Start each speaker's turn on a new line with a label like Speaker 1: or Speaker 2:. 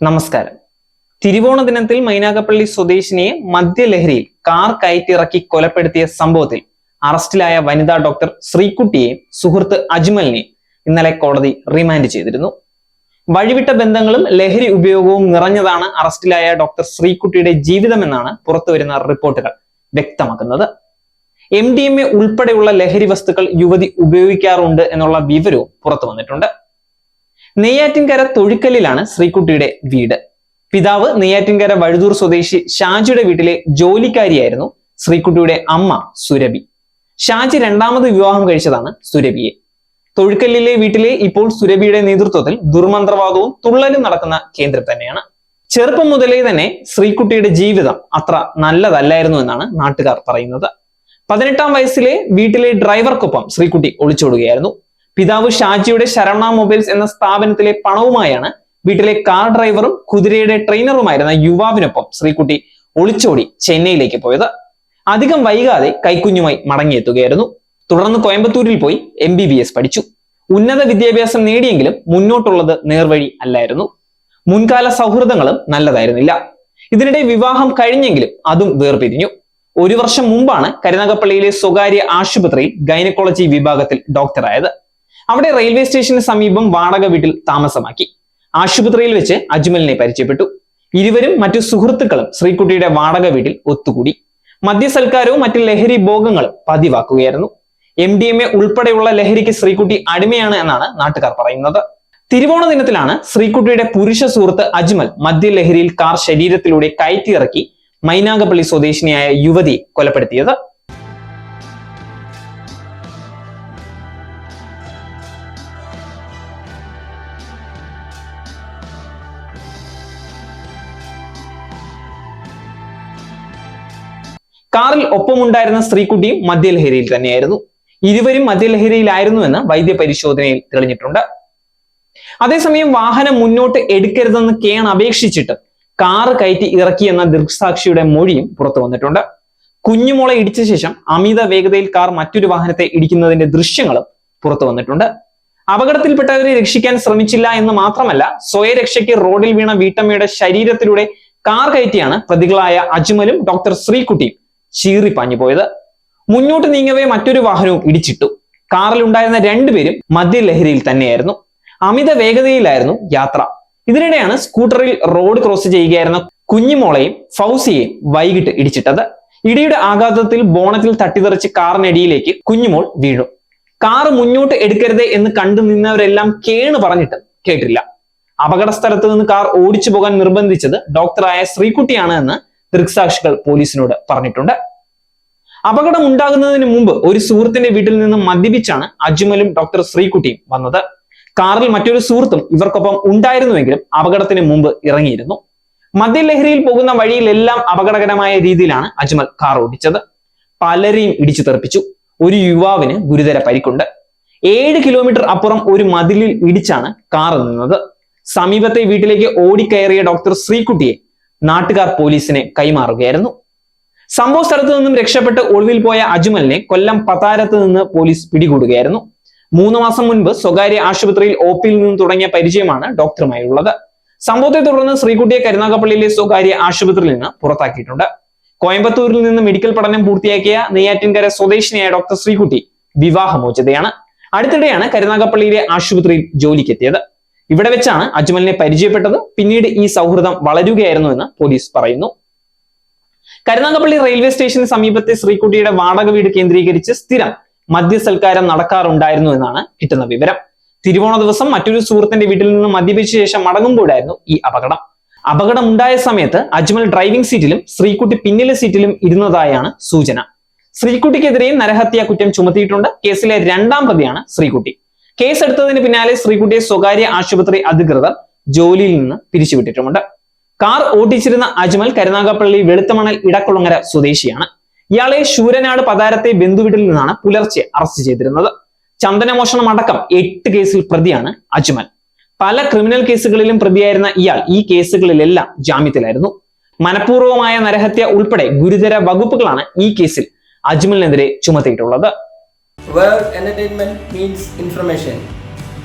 Speaker 1: നമസ്കാരം. തിരുവോണ ദിനത്തിൽ മൈനാഗപ്പള്ളി സ്വദേശിനിയെ മദ്യലഹരിയിൽ കാർ കയറ്റിറക്കി കൊലപ്പെടുത്തിയ സംഭവത്തിൽ അറസ്റ്റിലായ വനിതാ ഡോക്ടർ ശ്രീകുട്ടിയെയും സുഹൃത്ത് അജ്മലിനെയും ഇന്നലെ കോടതി റിമാൻഡ് ചെയ്തിരുന്നു. വഴിവിട്ട ബന്ധങ്ങളും ലഹരി ഉപയോഗവും നിറഞ്ഞതാണ് അറസ്റ്റിലായ ഡോക്ടർ ശ്രീകുട്ടിയുടെ ജീവിതമെന്നാണ് പുറത്തുവരുന്ന റിപ്പോർട്ടുകൾ വ്യക്തമാക്കുന്നത്. എം ഡി എം എ ഉൾപ്പെടെയുള്ള ലഹരി വസ്തുക്കൾ യുവതി ഉപയോഗിക്കാറുണ്ട് എന്നുള്ള വിവരവും പുറത്തു വന്നിട്ടുണ്ട് നെയ്യാറ്റിൻകര തൊഴിക്കലിലാണ് ശ്രീകുട്ടിയുടെ വീട്. പിതാവ് നെയ്യാറ്റിൻകര വഴുതൂർ സ്വദേശി ഷാജിയുടെ വീട്ടിലെ ജോലിക്കാരിയായിരുന്നു ശ്രീകുട്ടിയുടെ അമ്മ സുരഭി. ഷാജി രണ്ടാമത് വിവാഹം കഴിച്ചതാണ് സുരഭിയെ. തൊഴിക്കലിലെ വീട്ടിലെ ഇപ്പോൾ സുരഭിയുടെ നേതൃത്വത്തിൽ ദുർമന്ത്രവാദവും തുള്ളലും നടക്കുന്ന കേന്ദ്രം തന്നെയാണ്. ചെറുപ്പം മുതലേ തന്നെ ശ്രീകുട്ടിയുടെ ജീവിതം അത്ര നല്ലതല്ലായിരുന്നു എന്നാണ് നാട്ടുകാർ പറയുന്നത്. പതിനെട്ടാം വയസ്സിലെ വീട്ടിലെ ഡ്രൈവർക്കൊപ്പം ശ്രീകുട്ടി ഒളിച്ചോടുകയായിരുന്നു. പിതാവ് ഷാജിയുടെ ശരവണ മൊബൈൽസ് എന്ന സ്ഥാപനത്തിലെ പണവുമായാണ് വീട്ടിലെ കാർ ഡ്രൈവറും കുതിരയുടെ ട്രെയിനറുമായിരുന്ന യുവാവിനൊപ്പം ശ്രീകുട്ടി ഒളിച്ചോടി ചെന്നൈയിലേക്ക് പോയത്. അധികം വൈകാതെ കൈക്കുഞ്ഞുമായി മടങ്ങിയെത്തുകയായിരുന്നു. തുടർന്ന് കോയമ്പത്തൂരിൽ പോയി എം ബി ബി എസ് പഠിച്ചു. ഉന്നത വിദ്യാഭ്യാസം നേടിയെങ്കിലും മുന്നോട്ടുള്ളത് നേർവഴി അല്ലായിരുന്നു. മുൻകാല സൗഹൃദങ്ങളും നല്ലതായിരുന്നില്ല. ഇതിനിടെ വിവാഹം കഴിഞ്ഞെങ്കിലും അതും വേർപിരിഞ്ഞു. ഒരു വർഷം മുമ്പാണ് കരുനാഗപ്പള്ളിയിലെ സ്വകാര്യ ആശുപത്രിയിൽ ഗൈനക്കോളജി വിഭാഗത്തിൽ ഡോക്ടറായത്. അവിടെ റെയിൽവേ സ്റ്റേഷന് സമീപം വാടക വീട്ടിൽ താമസമാക്കി. ആശുപത്രിയിൽ വെച്ച് അജ്മലിനെ പരിചയപ്പെട്ടു. ഇരുവരും മറ്റു സുഹൃത്തുക്കളും ശ്രീകുട്ടിയുടെ വാടക വീട്ടിൽ ഒത്തുകൂടി. മദ്യസൽക്കാരവും മറ്റു ലഹരി ഭോഗങ്ങളും പതിവാക്കുകയായിരുന്നു. എം ഡി എം എ ഉൾപ്പെടെയുള്ള ലഹരിക്ക് ശ്രീകുട്ടി അടിമയാണ് എന്നാണ് നാട്ടുകാർ പറയുന്നത്. തിരുവോണ ദിനത്തിലാണ് ശ്രീകുട്ടിയുടെ പുരുഷ സുഹൃത്ത് അജ്മൽ മദ്യലഹരിയിൽ കാർ ശരീരത്തിലൂടെ കയറ്റിയിറക്കി മൈനാഗപ്പള്ളി സ്വദേശിനിയായ യുവതിയെ കൊലപ്പെടുത്തിയത്. കാറിൽ ഒപ്പമുണ്ടായിരുന്ന സ്ത്രീക്കുട്ടിയും മദ്യലഹരിയിൽ തന്നെയായിരുന്നു. ഇരുവരും മദ്യലഹരിയിലായിരുന്നുവെന്ന് വൈദ്യ പരിശോധനയിൽ തെളിഞ്ഞിട്ടുണ്ട്. അതേസമയം വാഹനം മുന്നോട്ട് എടുക്കരുതെന്ന് കേൺ അപേക്ഷിച്ചിട്ട് കാറ് കയറ്റി ഇറക്കിയെന്ന ദൃക്സാക്ഷിയുടെ മൊഴിയും പുറത്തു വന്നിട്ടുണ്ട്. കുഞ്ഞുമോളെ ഇടിച്ച ശേഷം അമിത വേഗതയിൽ കാർ മറ്റൊരു വാഹനത്തെ ഇടിക്കുന്നതിന്റെ ദൃശ്യങ്ങളും പുറത്തു വന്നിട്ടുണ്ട്. അപകടത്തിൽപ്പെട്ടവരെ രക്ഷിക്കാൻ ശ്രമിച്ചില്ല എന്ന് മാത്രമല്ല സ്വയരക്ഷയ്ക്ക് റോഡിൽ വീണ വീട്ടമ്മയുടെ ശരീരത്തിലൂടെ കാർ കയറ്റിയാണ് പ്രതികളായ അജ്മലും ഡോക്ടർ ശ്രീകുട്ടിയും ചീറിപ്പാഞ്ഞു പോയത് മുന്നോട്ട് നീങ്ങവേ മറ്റൊരു വാഹനവും ഇടിച്ചിട്ടു. കാറിൽ ഉണ്ടായിരുന്ന രണ്ടുപേരും മദ്യലഹരിയിൽ തന്നെയായിരുന്നു. അമിത വേഗതയിലായിരുന്നു യാത്ര. ഇതിനിടെയാണ് സ്കൂട്ടറിൽ റോഡ് ക്രോസ് ചെയ്യുകയായിരുന്ന കുഞ്ഞുമോളെയും ഫൗസിയെയും വൈകിട്ട് ഇടിച്ചിട്ടത്. ഇടിയുടെ ആഘാതത്തിൽ ബോണറ്റിൽ തട്ടിതെറിച്ച് കാറിനടിയിലേക്ക് കുഞ്ഞുമോൾ വീണു. കാറ് മുന്നോട്ട് എടുക്കരുത് എന്ന് കണ്ടു നിന്നവരെല്ലാം കേണു പറഞ്ഞിട്ട് കേട്ടില്ല. അപകട സ്ഥലത്ത് നിന്ന് കാർ ഓടിച്ചു പോകാൻ നിർബന്ധിച്ചത് ഡോക്ടറായ ശ്രീകുട്ടിയാണ് എന്ന് ദൃക്സാക്ഷികൾ പോലീസിനോട് പറഞ്ഞിട്ടുണ്ട്. അപകടം ഉണ്ടാകുന്നതിന് മുമ്പ് ഒരു സുഹൃത്തിന്റെ വീട്ടിൽ നിന്ന് മദ്യപിച്ചാണ് അജ്മലും ഡോക്ടർ ശ്രീകുട്ടിയും വന്നത്. കാറിൽ മറ്റൊരു സുഹൃത്തും ഇവർക്കൊപ്പം ഉണ്ടായിരുന്നുവെങ്കിലും അപകടത്തിന് മുമ്പ് ഇറങ്ങിയിരുന്നു. മദ്യലഹരിയിൽ പോകുന്ന വഴിയിലെല്ലാം അപകടകരമായ രീതിയിലാണ് അജ്മൽ കാർ ഓടിച്ചത്. പലരെയും ഇടിച്ചു തെറിപ്പിച്ചു. ഒരു യുവാവിന് ഗുരുതര പരിക്കുണ്ട്. ഏഴ് കിലോമീറ്റർ അപ്പുറം ഒരു മതിലിൽ ഇടിച്ചാണ് കാർ നിന്നത്. സമീപത്തെ വീട്ടിലേക്ക് ഓടിക്കയറിയ ഡോക്ടർ ശ്രീകുട്ടിയെ നാട്ടുകാർ പോലീസിനെ കൈമാറുകയായിരുന്നു. സംഭവ സ്ഥലത്ത് നിന്നും രക്ഷപ്പെട്ട് ഒളിവിൽ പോയ അജ്മലിനെ കൊല്ലം പതാരത്ത് നിന്ന് പോലീസ് പിടികൂടുകയായിരുന്നു. മൂന്ന് മാസം മുൻപ് സ്വകാര്യ ആശുപത്രിയിൽ ഒ പിയിൽ നിന്ന് തുടങ്ങിയ പരിചയമാണ് ഡോക്ടറുമായി ഉള്ളത് സംഭവത്തെ തുടർന്ന് ശ്രീകുട്ടിയെ കരുനാഗപ്പള്ളിയിലെ സ്വകാര്യ ആശുപത്രിയിൽ നിന്ന് പുറത്താക്കിയിട്ടുണ്ട്. കോയമ്പത്തൂരിൽ നിന്ന് മെഡിക്കൽ പഠനം പൂർത്തിയാക്കിയ നെയ്യാറ്റിൻകര സ്വദേശിനിയായ ഡോക്ടർ ശ്രീകുട്ടി വിവാഹമോചിതയാണ്. അടുത്തിടെയാണ് കരുനാഗപ്പള്ളിയിലെ ആശുപത്രിയിൽ ജോലിക്കെത്തിയത്. ഇവിടെ വെച്ചാണ് അജ്മലിനെ പരിചയപ്പെട്ടത്. പിന്നീട് ഈ സൗഹൃദം വളരുകയായിരുന്നു എന്ന് പോലീസ് പറയുന്നു. കരുനാഗപ്പള്ളി റെയിൽവേ സ്റ്റേഷന് സമീപത്തെ ശ്രീകുട്ടിയുടെ വാടക വീട് കേന്ദ്രീകരിച്ച് സ്ഥിരം മദ്യസൽക്കാരം നടക്കാറുണ്ടായിരുന്നു എന്നാണ് കിട്ടുന്ന വിവരം. തിരുവോണ ദിവസം മറ്റൊരു സുഹൃത്തിന്റെ വീട്ടിൽ നിന്ന് മദ്യപിച്ച ശേഷം മടങ്ങുമ്പോഴായിരുന്നു ഈ അപകടം. അപകടം ഉണ്ടായ സമയത്ത് അജ്മൽ ഡ്രൈവിംഗ് സീറ്റിലും ശ്രീകുട്ടി പിന്നിലെ സീറ്റിലും ഇരുന്നതായാണ് സൂചന. ശ്രീകുട്ടിക്കെതിരെയും നരഹത്യ കുറ്റം ചുമത്തിയിട്ടുണ്ട്. കേസിലെ രണ്ടാം പ്രതിയാണ് ശ്രീകുട്ടി. കേസെടുത്തതിന് പിന്നാലെ ശ്രീകുട്ടിയെ സ്വകാര്യ ആശുപത്രി അധികൃതർ ജോലിയിൽ നിന്ന് പിരിച്ചുവിട്ടിട്ടുമുണ്ട്. കാർ ഓടിച്ചിരുന്ന അജ്മൽ കരുനാഗപ്പള്ളി വെളുത്തമണൽ ഇടക്കുളങ്ങര സ്വദേശിയാണ്. ഇയാളെ ശൂരനാട് പതാരത്തെ ബന്ധുവീട്ടിൽ നിന്നാണ് പുലർച്ചെ അറസ്റ്റ് ചെയ്തിരുന്നത്. ചന്ദനമോഷണം അടക്കം എട്ട് കേസിൽ പ്രതിയാണ് അജ്മൽ. പല ക്രിമിനൽ കേസുകളിലും പ്രതിയായിരുന്ന ഇയാൾ ഈ കേസുകളിലെല്ലാം ജാമ്യത്തിലായിരുന്നു. മനഃപൂർവമായ നരഹത്യ ഉൾപ്പെടെ ഗുരുതര വകുപ്പുകളാണ് ഈ കേസിൽ അജ്മലിനെതിരെ ചുമത്തിയിട്ടുള്ളത്.